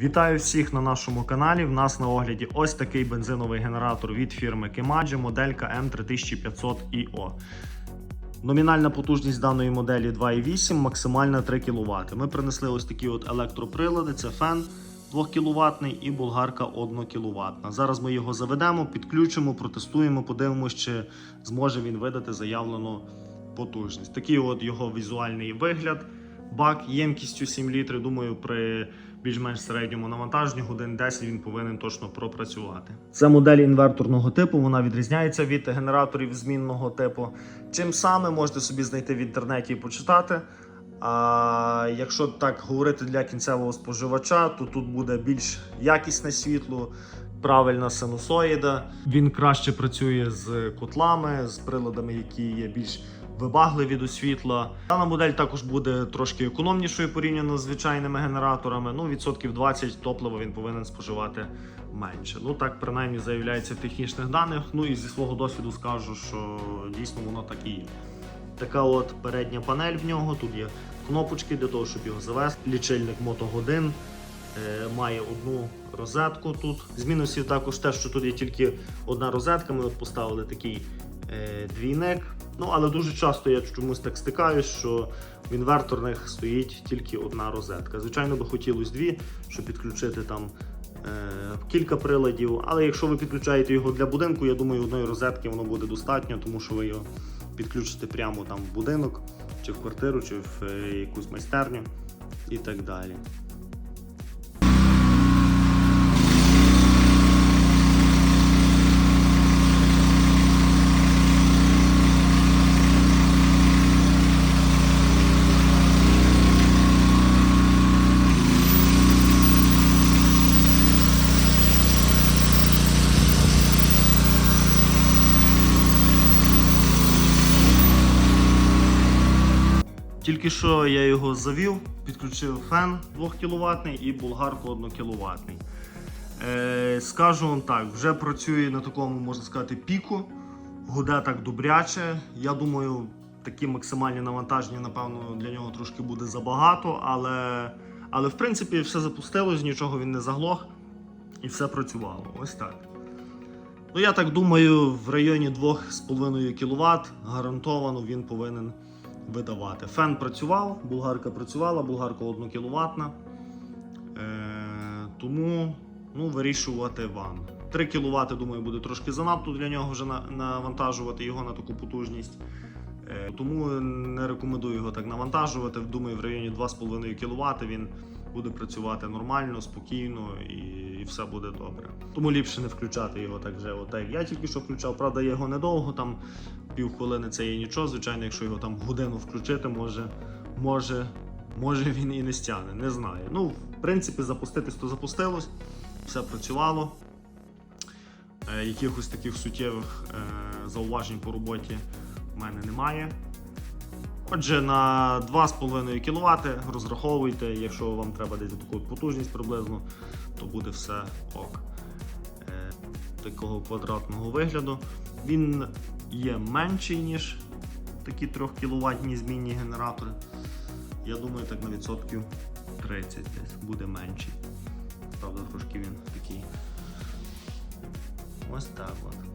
Вітаю всіх на нашому каналі. В нас на огляді ось такий бензиновий генератор від фірми Kemaji, моделька M3500EO. Номінальна потужність даної моделі 2,8, максимальна 3 кВт. Ми принесли ось такі от електроприлади: це фен 2 кВт і болгарка 1 кВт. Зараз ми його заведемо, підключимо, протестуємо, подивимося, чи зможе він видати заявлену потужність. Такий от його візуальний вигляд. Бак ємкістю 7 літрів. Думаю, при більш-менш середньому навантаженні годин 10 він повинен точно пропрацювати. Це модель інверторного типу. Вона відрізняється від генераторів змінного типу. Чим саме можете собі знайти в інтернеті і почитати. А якщо так говорити для кінцевого споживача, то тут буде більш якісне світло, правильна синусоїда. Він краще працює з котлами, з приладами, які є більш вибагливі до світла. Дана модель також буде трошки економнішою порівняно з звичайними генераторами. Ну, відсотків 20 топлива він повинен споживати менше. Ну так принаймні заявляється в технічних даних. Ну і зі свого досвіду скажу, що дійсно воно так і є. Така от передня панель в нього. Тут є кнопочки для того, щоб його завести. Лічильник мотогодин. Е, Має одну розетку тут. З мінусів також те, що тут є тільки одна розетка. Ми от поставили такий е, двійник. Ну, але дуже часто я чомусь так стикаюсь, що в інверторних стоїть тільки одна розетка. Звичайно, би хотілося дві, щоб підключити там е, кілька приладів. Але якщо ви підключаєте його для будинку, я думаю, одної розетки воно буде достатньо, тому що ви його підключите прямо там в будинок, чи в квартиру, чи в е, якусь майстерню і так далі. Тільки що я його завів, підключив фен 2 кВт і болгарку 1 кВт. Скажу вам так, вже працює на такому, можна сказати, піку. Гуде так добряче. Я думаю, такі максимальні навантаження, напевно, для нього трошки буде забагато, але, але в принципі все запустилось, нічого він не заглох і все працювало. Ось так. Ну, я так думаю, в районі 2,5 кВт гарантовано він повинен видавати. Фен працював, булгарка працювала, булгарка 1 кВт. Е, тому ну, вирішувати вам. 3 кВт, думаю, буде трошки занадто для нього вже навантажувати його на таку потужність. Е, тому не рекомендую його так навантажувати. Думаю, в районі 2,5 кВт він буде працювати нормально, спокійно і, і все буде добре. Тому ліпше не включати його так вже. От, як я тільки що включав. Правда, я його недовго, там півхвилини це є нічого. Звичайно, якщо його там годину включити, може, може, може він і не стягне. Не знаю. Ну, в принципі, запуститись то запустилось, все працювало. Е, якихось таких суттєвих е, зауважень по роботі в мене немає. Отже, на 2,5 кВт розраховуйте, якщо вам треба десь таку потужність приблизно, то буде все ок. Е, Такого квадратного вигляду. Він є менший, ніж такі 3 кВт змінні генератори. Я думаю, так на відсотків 30 десь буде менший. Правда, трошки він такий. Ось так от.